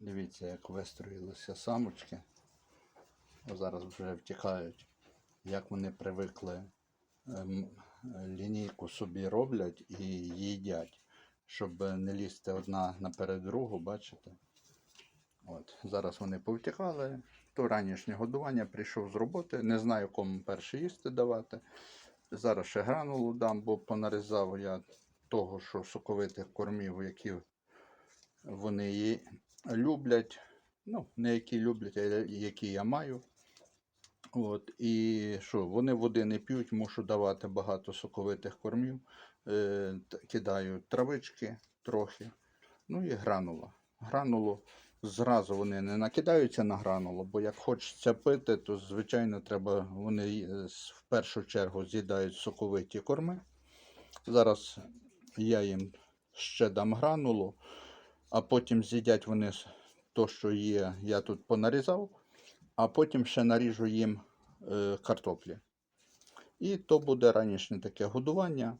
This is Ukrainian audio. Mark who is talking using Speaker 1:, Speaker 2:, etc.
Speaker 1: Дивіться, як вистроїлися самочки. Зараз вже втікають. Як вони привикли ем, лінійку собі роблять і їдять, щоб не лізти одна наперед другу, бачите? От, зараз вони повтікали. То ранішнє годування прийшов з роботи. Не знаю, кому перше їсти давати. Зараз ще гранулу дам, бо понарізав я того, що соковитих кормів, які вони люблять. Ну, не які люблять, а які я маю. От, і що, вони води не п'ють, мушу давати багато соковитих кормів. Е, кидаю травички трохи. Ну і гранула. Гранулу зразу вони не накидаються на гранулу, бо як хочеться пити, то звичайно треба, вони в першу чергу з'їдають соковиті корми. Зараз я їм ще дам гранулу, а потім з'їдять вони то, що є, я тут понарізав, а потім ще наріжу їм е, картоплі. І то буде ранішнє таке годування.